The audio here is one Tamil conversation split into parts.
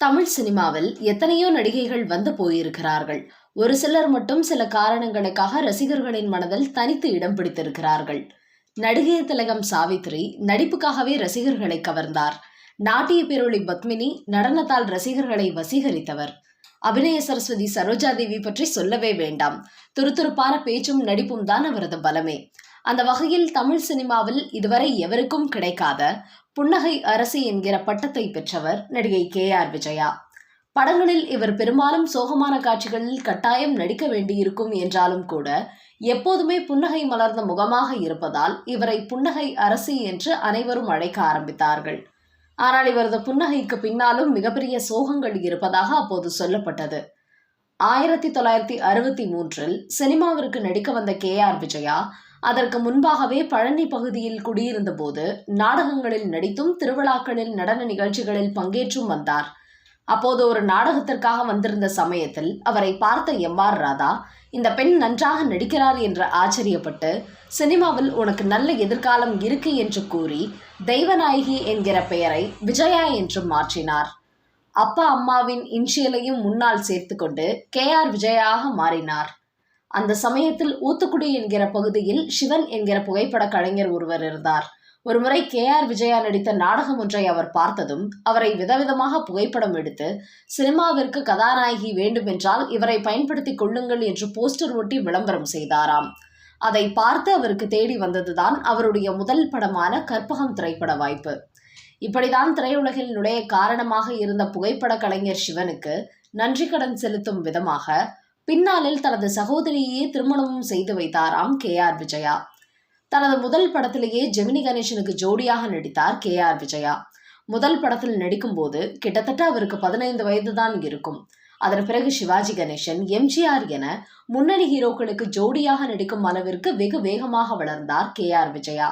தமிழ் சினிமாவில் எத்தனையோ நடிகைகள் வந்து போயிருக்கிறார்கள். ஒரு சிலர் மட்டும் சில காரணங்களுக்காக ரசிகர்களின் மனதில் தனித்து இடம் பிடித்திருக்கிறார்கள். நடிகை திலகம் சாவித்ரி நடிப்புக்காகவே ரசிகர்களை கவர்ந்தார். நாட்டிய பேரொளி பத்மினி நடனத்தால் ரசிகர்களை வசீகரித்தவர். அபிநய சரஸ்வதி சரோஜாதேவி பற்றி சொல்லவே வேண்டாம். துருதுருப்பான பேச்சும் நடிப்பும் தான் அவரது பலமே. அந்த வகையில் தமிழ் சினிமாவில் இதுவரை எவருக்கும் கிடைக்காத புன்னகை அரசி என்கிற பட்டத்தை பெற்றவர் நடிகை கே ஆர் விஜயா. படங்களில் இவர் பெரும்பாலும் சோகமான காட்சிகளில் கட்டாயம் நடிக்க வேண்டியிருக்கும் என்றாலும் கூட எப்போதுமே புன்னகை மலர்ந்த முகமாக இருப்பதால் இவரை புன்னகை அரசி என்று அனைவரும் அழைக்க ஆரம்பித்தார்கள். ஆனால் இவரது புன்னகைக்கு பின்னாலும் மிகப்பெரிய சோகங்கள் இருப்பதாக அப்போது சொல்லப்பட்டது. ஆயிரத்தி தொள்ளாயிரத்தி அறுபத்தி மூன்றில் சினிமாவிற்கு நடிக்க வந்த கே ஆர் விஜயா அதற்கு முன்பாகவே பழனி பகுதியில் குடியிருந்தபோது நாடகங்களில் நடித்தும் திருவிழாக்களில் நடன நிகழ்ச்சிகளில் பங்கேற்றும் வந்தார். அப்போது ஒரு நாடகத்திற்காக வந்திருந்த சமயத்தில் அவரை பார்த்த எம் ஆர் ராதா இந்த பெண் நன்றாக நடிக்கிறார் என்று ஆச்சரியப்பட்டு சினிமாவில் உனக்கு நல்ல எதிர்காலம் இருக்கு என்று கூறி தெய்வநாயகி என்கிற பெயரை விஜயா என்று மாற்றினார். அப்பா அம்மாவின் இன்ஷியலையும் முன்னால் சேர்த்துக்கொண்டு கே ஆர் விஜயாக மாறினார். அந்த சமயத்தில் ஊத்துக்குடி என்கிற பகுதியில் சிவன் என்கிற புகைப்பட கலைஞர் ஒருவர் இருந்தார். ஒருமுறை கே ஆர் விஜயா நடித்த நாடகம் ஒன்றை அவர் பார்த்ததும் அவரை விதவிதமாக புகைப்படம் எடுத்து சினிமாவிற்கு கதாநாயகி வேண்டுமென்றால் இவரை பயன்படுத்திக் கொள்ளுங்கள் என்று போஸ்டர் ஒட்டி விளம்பரம் செய்தாராம். அதை பார்த்து அவருக்கு தேடி வந்ததுதான் அவருடைய முதல் படமான கற்பகம் திரைப்பட வாய்ப்பு. இப்படிதான் திரையுலகில் நுழைய காரணமாக இருந்த புகைப்பட கலைஞர் சிவனுக்கு நன்றி கடன் செலுத்தும் விதமாக பின்னாளில் தனது சகோதரியையே திருமணமும் செய்து வைத்தாராம் கே ஆர் விஜயா. தனது முதல் படத்திலேயே ஜெமினி கணேசனுக்கு ஜோடியாக நடித்தார் கே ஆர் விஜயா. முதல் படத்தில் நடிக்கும் போது கிட்டத்தட்ட அவருக்கு பதினைந்து வயதுதான் இருக்கும். அதன் பிறகு சிவாஜி கணேசன் எம்ஜிஆர் என முன்னணி ஹீரோக்களுக்கு ஜோடியாக நடிக்கும் அளவிற்கு வெகு வேகமாக வளர்ந்தார் கே ஆர் விஜயா.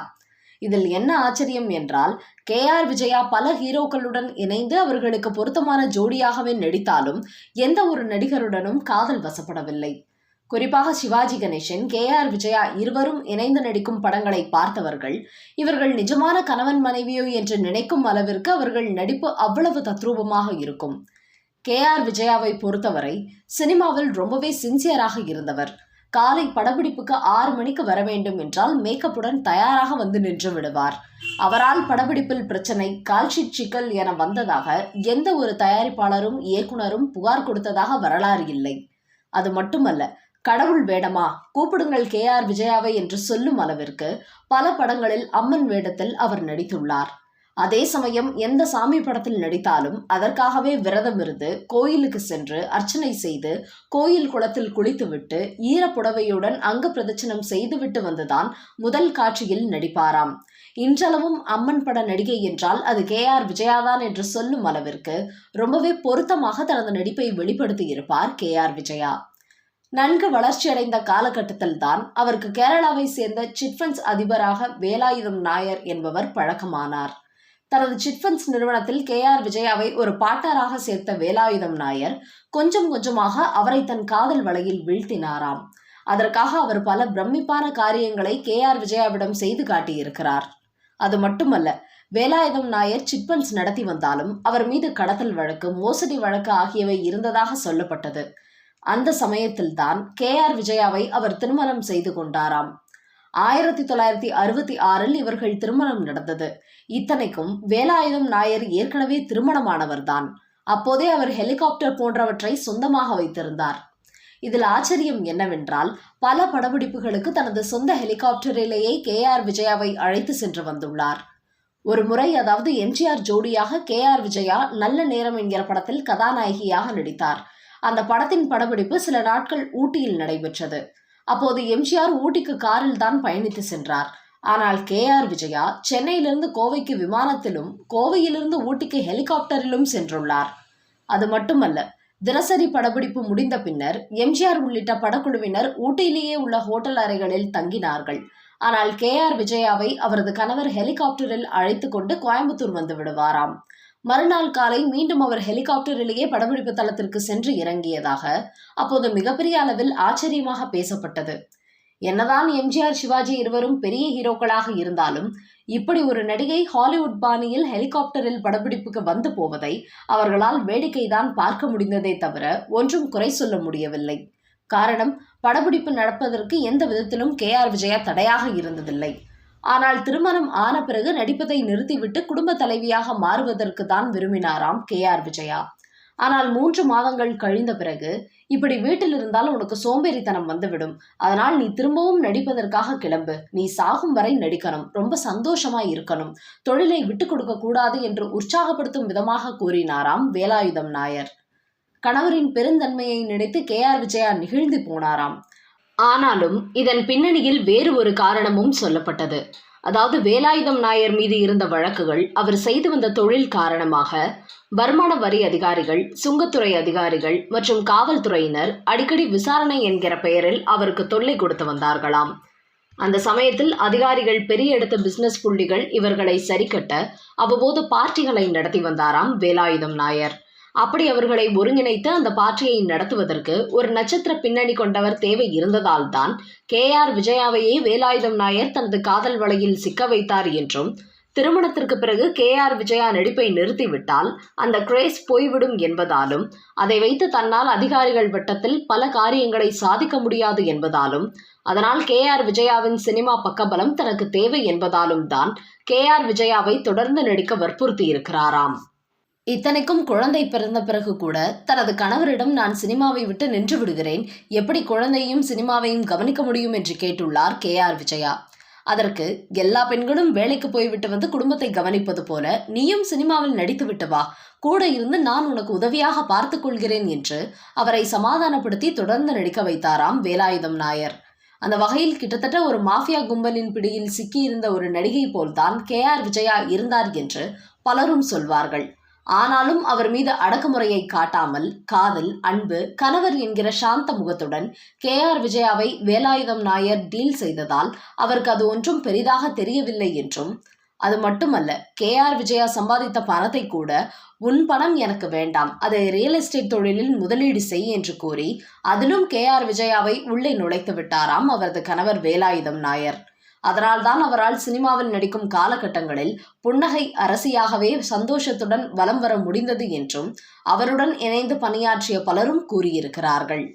இதில் என்ன ஆச்சரியம் என்றால் கே ஆர் விஜயா பல ஹீரோக்களுடன் இணைந்து அவர்களுக்கு பொருத்தமான ஜோடியாகவே நடித்தாலும் எந்த ஒரு நடிகருடனும் காதல் வசப்படவில்லை. குறிப்பாக சிவாஜி கணேசன் கே ஆர் விஜயா இருவரும் இணைந்து நடிக்கும் படங்களை பார்த்தவர்கள் இவர்கள் நிஜமான கணவன் மனைவியோ என்று நினைக்கும் அளவிற்கு அவர்கள் நடிப்பு அவ்வளவு தத்ரூபமாக இருக்கும். கே ஆர் விஜயாவை பொறுத்தவரை சினிமாவில் ரொம்பவே சின்சியராக இருந்தவர். காலை படப்பிடிப்புக்கு ஆறு மணிக்கு வர வேண்டும் என்றால் மேக்கப்புடன் தயாராக வந்து நின்று விடுவார். அவரால் படப்பிடிப்பில் பிரச்சனை கால்ஷீட் சிக்கல் என வந்ததாக எந்த ஒரு தயாரிப்பாளரும் இயக்குனரும் புகார் கொடுத்ததாக வரலாறு இல்லை. அது மட்டுமல்ல கடவுள் வேடமா? கூப்பிடுங்கள் கே ஆர் விஜயாவை என்று சொல்லும் அளவிற்கு பல படங்களில் அம்மன் வேடத்தில் அவர் நடித்துள்ளார். அதே சமயம் எந்த சாமி படத்தில் நடித்தாலும் அதற்காகவே விரதம் இருந்து கோயிலுக்கு சென்று அர்ச்சனை செய்து கோயில் குளத்தில் குளித்துவிட்டு ஈரப்புடவையுடன் அங்க பிரதட்சணம் செய்துவிட்டு வந்துதான் முதல் காட்சியில் நடிப்பாராம். இன்றளவும் அம்மன் பட நடிகை என்றால் அது கே ஆர் விஜயாதான் என்று சொல்லும் அளவிற்கு ரொம்பவே பொருத்தமாக தனது நடிப்பை வெளிப்படுத்தி இருப்பார் கே ஆர் விஜயா. நன்கு வளர்ச்சியடைந்த காலகட்டத்தில் தான் அவருக்கு கேரளாவை சேர்ந்த சிட்ஃபண்ட்ஸ் அதிபராக வேலாயுதம் நாயர் என்பவர் பழக்கமானார். தனது சிட்ஃபண்ட்ஸ் நிறுவனத்தில் கே ஆர் விஜயாவை ஒரு பாட்டாராக சேர்த்த வேலாயுதம் நாயர் கொஞ்சம் கொஞ்சமாக அவரை தன் காதல் வலையில் வீழ்த்தினாராம். அதற்காக அவர் பல பிரமிப்பான காரியங்களை கே ஆர் விஜயாவிடம் செய்து காட்டியிருக்கிறார். அது மட்டுமல்ல வேலாயுதம் நாயர் சிட்பண்ட்ஸ் நடத்தி வந்தாலும் அவர் மீது கடத்தல் வழக்கு மோசடி வழக்கு ஆகியவை இருந்ததாக சொல்லப்பட்டது. அந்த சமயத்தில்தான் கே ஆர் விஜயாவை அவர் திருமணம் செய்து கொண்டாராம். ஆயிரத்தி தொள்ளாயிரத்தி அறுபத்தி ஆறில் இவர்கள் திருமணம் நடந்தது. இத்தனைக்கும் வேலாயுதம் நாயர் ஏற்கனவே திருமணமானவர்தான். அப்போதே அவர் ஹெலிகாப்டர் போன்றவற்றை சொந்தமாக வைத்திருந்தார். இதில் ஆச்சரியம் என்னவென்றால் பல படப்பிடிப்புகளுக்கு தனது சொந்த ஹெலிகாப்டரிலேயே கே ஆர் விஜயாவை அழைத்து சென்று வந்துள்ளார். ஒரு முறை அதாவது எம்ஜிஆர் ஜோடியாக கே ஆர் விஜயா நல்ல நேரம் என்கிற படத்தில் கதாநாயகியாக நடித்தார். அந்த படத்தின் படப்பிடிப்பு சில நாட்கள் ஊட்டியில் நடைபெற்றது. அப்போது எம்ஜிஆர் ஊட்டிக்கு காரில் தான் பயணித்து சென்றார். ஆனால் கே. ஆர். விஜயா சென்னையிலிருந்து கோவைக்கு விமானத்திலும் கோவையிலிருந்து ஊட்டிக்கு ஹெலிகாப்டரிலும் சென்றுள்ளார். அது மட்டுமல்ல தினசரி படப்பிடிப்பு முடிந்த பின்னர் எம்ஜிஆர் உள்ளிட்ட படக்குழுவினர் ஊட்டியிலேயே உள்ள ஹோட்டல் அறைகளில் தங்கினார்கள். ஆனால் கே. ஆர். விஜயாவை அவரது கணவர் ஹெலிகாப்டரில் அழைத்து கொண்டு கோயம்புத்தூர் வந்து விடுவாராம். மறுநாள் காலை மீண்டும் அவர் ஹெலிகாப்டரிலேயே படப்பிடிப்பு தளத்திற்கு சென்று இறங்கியதாக அப்போது மிகப்பெரிய அளவில் ஆச்சரியமாக பேசப்பட்டது. என்னதான் எம்ஜிஆர் சிவாஜி இருவரும் பெரிய ஹீரோக்களாக இருந்தாலும் இப்படி ஒரு நடிகை ஹாலிவுட் பாணியில் ஹெலிகாப்டரில் படப்பிடிப்புக்கு வந்து போவதை அவர்களால் வேடிக்கைதான் பார்க்க முடிந்ததே தவிர ஒன்றும் குறை சொல்ல முடியவில்லை. காரணம் படப்பிடிப்பு நடப்பதற்கு எந்த விதத்திலும் கே ஆர் விஜயா தடையாக இருந்ததில்லை. ஆனால் திருமணம் ஆன பிறகு நடிப்பதை நிறுத்திவிட்டு குடும்ப தலைவியாக மாறுவதற்கு தான் விரும்பினாராம் கே ஆர் விஜயா. ஆனால் மூன்று மாதங்கள் கழிந்த பிறகு இப்படி வீட்டில் இருந்தால் உனக்கு சோம்பேறித்தனம் வந்துவிடும். அதனால் நீ திரும்பவும் நடிப்பதற்காக கிளம்பு. நீ சாகும் வரை நடிக்கணும். ரொம்ப சந்தோஷமாய் இருக்கணும். தொழிலை விட்டு கொடுக்க கூடாது என்று உற்சாகப்படுத்தும் விதமாக கூறினாராம் வேலாயுதம் நாயர். கணவரின் பெருந்தன்மையை நினைத்து கே ஆர் விஜயா நிகழ்ந்து போனாராம். ஆனாலும் இதன் பின்னணியில் வேறு ஒரு காரணமும் சொல்லப்பட்டது. அதாவது வேலாயுதம் நாயர் மீது இருந்த வழக்குகள் அவர் செய்து வந்த தொழில் காரணமாக வருமான வரி அதிகாரிகள் சுங்கத்துறை அதிகாரிகள் மற்றும் காவல்துறையினர் அடிக்கடி விசாரணை என்கிற பெயரில் அவருக்கு தொல்லை கொடுத்து வந்தார்களாம். அந்த சமயத்தில் அதிகாரிகள் பெரிய இடத்து பிசினஸ் புள்ளிகள் இவர்களை சரிக்கட்ட அவ்வப்போது பார்ட்டிகளை நடத்தி வந்தாராம் வேலாயுதம் நாயர். அப்படி அவர்களை ஒருங்கிணைத்து அந்த பார்ட்டியை நடத்துவதற்கு ஒரு நட்சத்திர பின்னணி கொண்டவர் தேவை இருந்ததால் தான் கே ஆர் விஜயாவையே வேலாயுதம் நாயர் தனது காதல் வலையில் சிக்க வைத்தார் என்றும் திருமணத்திற்கு பிறகு கே ஆர் விஜயா நடிப்பை நிறுத்திவிட்டால் அந்த கிரேஸ் போய்விடும் என்பதாலும் அதை வைத்து தன்னால் அதிகாரிகள் வட்டத்தில் பல காரியங்களை சாதிக்க முடியாது என்பதாலும் அதனால் கே ஆர் விஜயாவின் சினிமா பக்கபலம் தனக்கு தேவை என்பதாலும் தான் கே ஆர் விஜயாவை தொடர்ந்து நடிக்க வற்புறுத்தி இருக்கிறாராம் இத்தனைக்கும் குழந்தை பிறந்த பிறகு கூட தனது கணவரிடம் நான் சினிமாவை விட்டு நின்று விடுகிறேன். எப்படி குழந்தையும் சினிமாவையும் கவனிக்க முடியும் என்று கேட்டுள்ளார் கே ஆர் விஜயா. அதற்கு எல்லா பெண்களும் வேலைக்கு போய்விட்டு வந்து குடும்பத்தை கவனிப்பது போல நீயும் சினிமாவில் நடித்து விட்டு வா. கூட இருந்து நான் உனக்கு உதவியாக பார்த்து கொள்கிறேன் என்று அவரை சமாதானப்படுத்தி தொடர்ந்து நடிக்க வைத்தாராம் வேலாயுதம் நாயர். அந்த வகையில் கிட்டத்தட்ட ஒரு மாஃபியா கும்பலின் பிடியில் சிக்கியிருந்த ஒரு நடிகை போல்தான் கே ஆர் விஜயா இருந்தார் என்று பலரும் சொல்வார்கள். ஆனாலும் அவர் மீது அடக்குமுறையை காட்டாமல் காதல் அன்பு கணவர் என்கிற சாந்த முகத்துடன் கே ஆர் விஜயாவை வேலாயுதம் நாயர் டீல் செய்ததால் அவருக்கு அது ஒன்றும் பெரிதாக தெரியவில்லை என்றும் அது மட்டுமல்ல கே ஆர் விஜயா சம்பாதித்த பணத்தை கூட உன் பணம் எனக்கு வேண்டாம் அதை ரியல் எஸ்டேட் தொழிலில் முதலீடு செய் என்று கூறி அதிலும் கே ஆர் விஜயாவை உள்ளே நுழைத்து விட்டாராம் அவரது கணவர் வேலாயுதம் நாயர். அதனால்தான் அவரால் சினிமாவில் நடிக்கும் காலகட்டங்களில் புன்னகை அரசியாகவே சந்தோஷத்துடன் வலம் வர முடிந்தது என்றும் அவருடன் இணைந்து பணியாற்றிய பலரும் கூறியிருக்கிறார்கள்.